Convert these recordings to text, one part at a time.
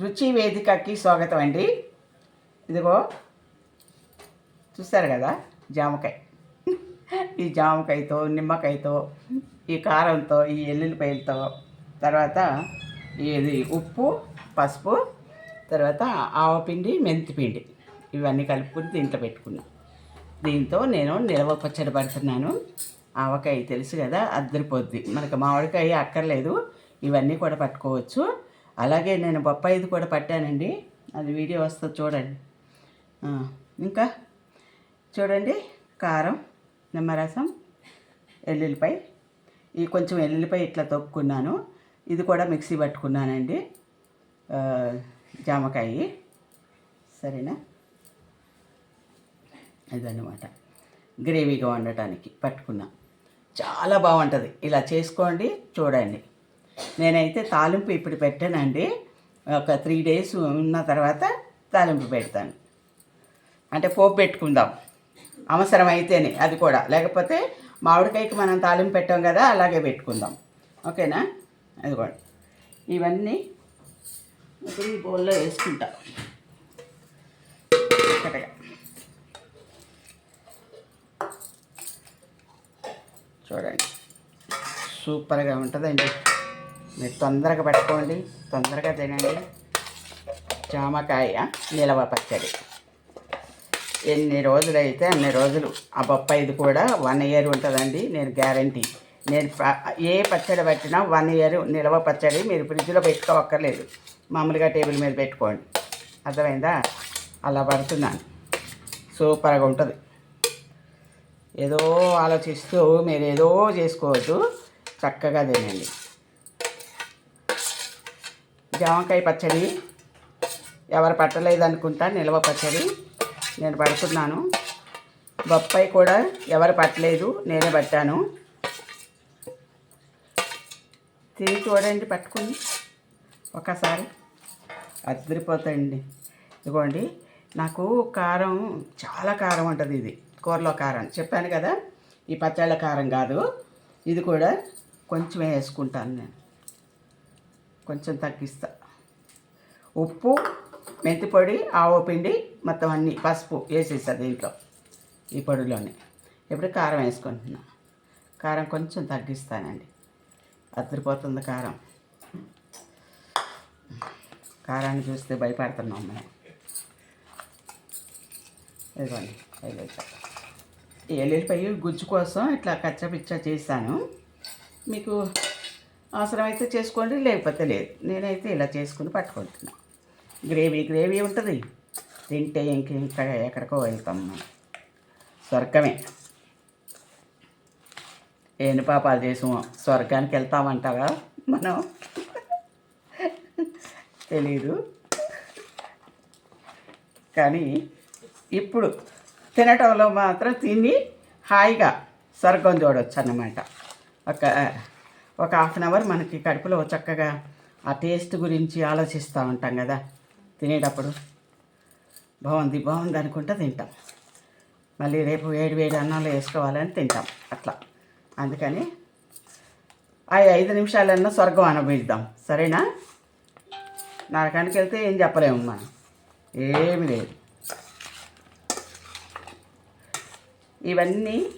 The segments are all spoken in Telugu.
రుచి వేదికకి స్వాగతం అండి. ఇదిగో చూస్తారు కదా జామకాయ. ఈ జామకాయతో నిమ్మకాయతో ఈ కారంతో ఈ ఎల్లుల్లిపాయలతో తర్వాత ఇది ఉప్పు పసుపు తర్వాత ఆవపిండి మెంతిపిండి. ఇవన్నీ కలుపుకుని దీంట్లో పెట్టుకున్నాను దీంతో నేను నిలవ పచ్చడి పడుతున్నాను. ఆవకాయ తెలుసు కదా అద్దరిపోద్ది. మనకు మామిడికాయ అక్కర్లేదు. ఇవన్నీ కూడా పట్టుకోవచ్చు. అలాగే నేను బొప్పాయిది కూడా పట్టానండి. అది వీడియో వస్తుంది చూడండి. ఇంకా చూడండి కారం నిమ్మరసం ఎల్లుల్లిపాయ. ఈ కొంచెం ఎల్లుల్లిపాయ ఇట్లా తొక్కున్నాను. ఇది కూడా మిక్సీ పట్టుకున్నానండి. జామకాయ. సరేనా? ఇదన్నమాట. గ్రేవీగా వండటానికి పట్టుకున్నా. చాలా బాగుంటుంది. ఇలా చేసుకోండి చూడండి. నేనైతే తాలింపు ఇప్పుడు పెట్టానండి. ఒక త్రీ డేస్ ఉన్న తర్వాత తాలింపు పెడతాను. అంటే పోపు పెట్టుకుందాం. అవసరం అయితేనే అది కూడా. లేకపోతే మామిడికాయకి మనం తాలింపు పెట్టాం కదా అలాగే పెట్టుకుందాం. ఓకేనా? అది కూడా ఇవన్నీ ఇప్పుడు ఈ బౌల్లో వేసుకుంటా. కరెక్ట్గా చూడండి. సూపర్గా ఉంటుందండి. మీరు తొందరగా పెట్టుకోండి తొందరగా తినండి. జామకాయ నిలవ పచ్చడి. ఎన్ని రోజులైతే అన్ని రోజులు. ఆ బొప్పాయిది కూడా వన్ ఇయర్ ఉంటుందండి నేను గ్యారంటీ. నేను ఏ పచ్చడి పెట్టినా వన్ ఇయర్ నిలవ పచ్చడి మీరు ఫ్రిడ్జ్లో పెట్టుకోవక్కర్లేదు. మామూలుగా టేబుల్ మీద పెట్టుకోండి. అర్థమైందా? అలా పడుతున్నాను. సూపర్గా ఉంటుంది. ఏదో ఆలోచిస్తూ మీరు ఏదో చేసుకోవద్దు. చక్కగా తినండి. జామకాయ పచ్చడి ఎవరు పట్టలేదు అనుకుంటా నిల్వ పచ్చడి నేను పడుతున్నాను. బొప్పాయి కూడా ఎవరు పట్టలేదు నేనే పట్టాను. తిని చూడండి పట్టుకుని ఒకసారి. అదిరిపోతాయండి. ఇదిగోండి నాకు కారం చాలా కారం ఉంటుంది ఇది కూరలో కారం. చెప్పాను కదా ఈ పచ్చళ్ళ కారం కాదు. ఇది కూడా కొంచెం వేసుకుంటాను నేను. కొంచెం తగ్గిస్తా. ఉప్పు మెంతిపొడి ఆవు పిండి మొత్తం అన్నీ పసుపు వేసేసా దీంట్లో ఈ పొడిలోనే. ఇప్పుడు కారం వేసుకుంటున్నా. కారం కొంచెం తగ్గిస్తానండి. అద్దరిపోతుంది కారం. కారాన్ని చూస్తే భయపడుతున్నాం మనం. ఇదిగోండి ఎల్లుల్లిపాయ ఎల్లుల్లిపాయ గుజ్జు కోసం ఇట్లా కచ్చపిచ్చ చేశాను. మీకు అవసరమైతే చేసుకోండి లేకపోతే లేదు. నేనైతే ఇలా చేసుకుని పట్టుకుంటున్నాను గ్రేవీ గ్రేవీ ఉంటుంది. తింటే ఇంక ఇంకా ఎక్కడికో వెళ్తాం మనం. స్వర్గమే. ఏని పాపాలు చేసాము స్వర్గానికి వెళ్తామంటావా మనం? తెలీదు. కానీ ఇప్పుడు తినటంలో మాత్రం తిని హాయిగా స్వర్గం చూడవచ్చు అన్నమాట ఒక ఒక హాఫ్ అన్ అవర్ మనకి కడుపులో చక్కగా ఆ టేస్ట్ గురించి ఆలోచిస్తూ ఉంటాం కదా. తినేటప్పుడు బాగుంది బాగుంది అనుకుంటా తింటాం. మళ్ళీ రేపు వేడి వేడి అన్నంలో వేసుకోవాలని తింటాం అట్లా. అందుకని ఆ ఐదు నిమిషాలన్నా స్వర్గం అనుభవిద్దాం. సరేనా? నరకానికి వెళ్తే ఏం చెప్పలేము మనం. ఏమి లేదు. ఇవన్నీ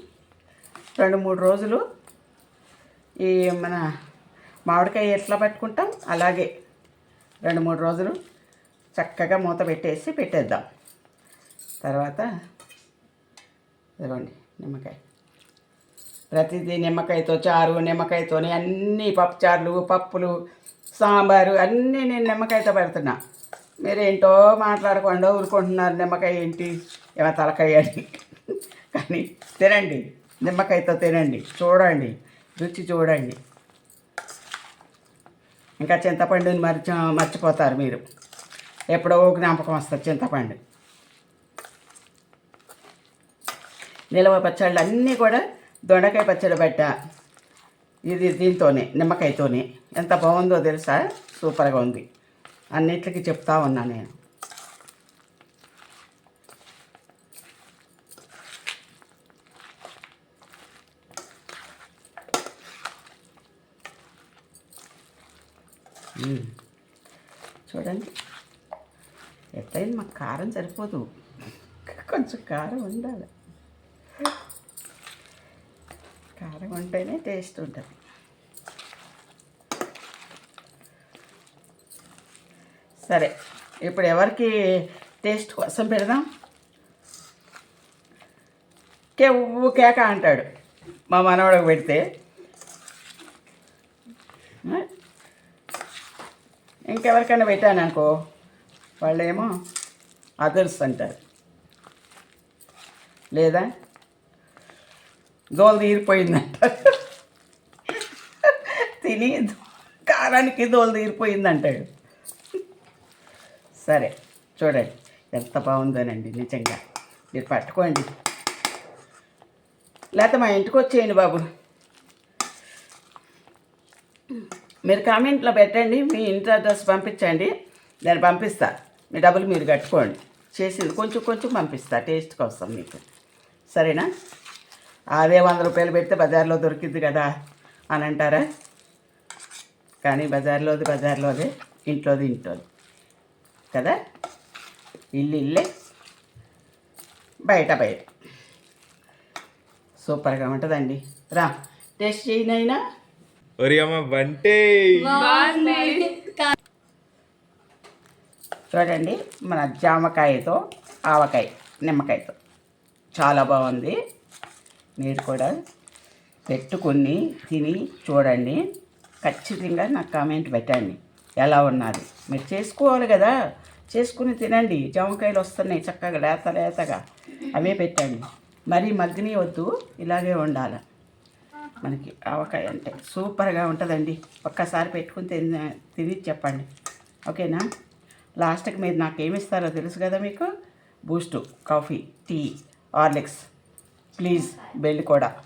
రెండు మూడు రోజులు ఈ మన మామిడికాయ ఎట్లా పెట్టుకుంటాం? అలాగే రెండు మూడు రోజులు చక్కగా మూత పెట్టేసి పెట్టేద్దాం. తర్వాత ఇదిగోండి నిమ్మకాయ. ప్రతిదీ నిమ్మకాయతో చారు నిమ్మకాయతోనే అన్ని పప్పుచారులు పప్పులు సాంబారు అన్నీ నేను నిమ్మకాయతో పెడుతున్నా. మీరేంటో మాట్లాడకుండా ఊరుకుంటున్నారు నిమ్మకాయ ఏంటి? ఏమో తలకాయ అని. కానీ తినండి నిమ్మకాయతో తినండి చూడండి రుచి చూడండి. ఇంకా చింతపండుని మర్చి మర్చిపోతారు మీరు. ఎప్పుడో జ్ఞాపకం వస్తుంది చింతపండు. నిలవ పచ్చళ్ళు అన్నీ కూడా దొండకాయ పచ్చడి పెట్ట. ఇది దీంతోనే నిమ్మకాయతోనే. ఎంత బాగుందో తెలుసా? సూపర్గా ఉంది. అన్నిటికీ చెప్తా ఉన్నా నేను. చూడండి. ఎట్లయినా మాకు కారం సరిపోదు. కొంచెం కారం ఉండాలి. కారం ఉంటేనే టేస్ట్ ఉంటుంది. సరే ఇప్పుడు ఎవరికి టేస్ట్ కోసం పెడదాం? కే ఉవ్వు కేక అంటాడు. మా మనవాడకు పెడితే. ఇంకెవరికైనా పెట్టాను అనుకో? వాళ్ళేమో అదర్స్ అంటారు. లేదా? దోలు తీరిపోయిందంటారు తిని కారానికి దోలు తీరిపోయిందంటాడు. సరే చూడండి ఎంత బాగుందోనండి నిజంగా. మీరు పట్టుకోండి. లేకపోతే మా ఇంటికి వచ్చేయండి బాబు. మీరు కామెంట్లో పెట్టండి మీ ఇంటి అడ్రస్ పంపించండి నేను పంపిస్తాను మీ డబ్బులు మీరు కట్టుకోండి. చేసింది కొంచెం కొంచెం పంపిస్తా టేస్ట్ కోసం మీకు. సరేనా? అదే వంద రూపాయలు పెడితే బజార్లో దొరికిద్ది కదా అని అంటారా? కానీ బజార్లోది బజార్లోదే ఇంట్లోది ఇంట్లోది. కదా? ఇల్లు ఇల్లే. బయట బయట. సూపర్గా ఉంటుందండి. రా టేస్ట్ చేయనైనా? ఒరి అమ్మ బంటే చూడండి మన జామకాయతో ఆవకాయ నిమ్మకాయతో. చాలా బాగుంది. మీరు కూడా పెట్టుకుని తిని చూడండి. ఖచ్చితంగా నాకు కామెంట్ పెట్టండి. ఎలా ఉన్నది మీరు చేసుకోవాలి కదా. చేసుకుని తినండి. జామకాయలు వస్తున్నాయి చక్కగా లేత లేతగా. అవే పెట్టండి. మరీ మగ్గిని వద్దు ఇలాగే ఉండాలి. మనకి ఆవకాయ అంటే సూపర్గా ఉంటుందండి. ఒక్కసారి పెట్టుకుని తిని తిని చెప్పండి. ఓకేనా? లాస్ట్కి మీరు నాకు ఏమిస్తారో తెలుసు కదా మీకు? బూస్టు కాఫీ టీ హార్లిక్స్ ప్లీజ్ బెల్లి కూడా.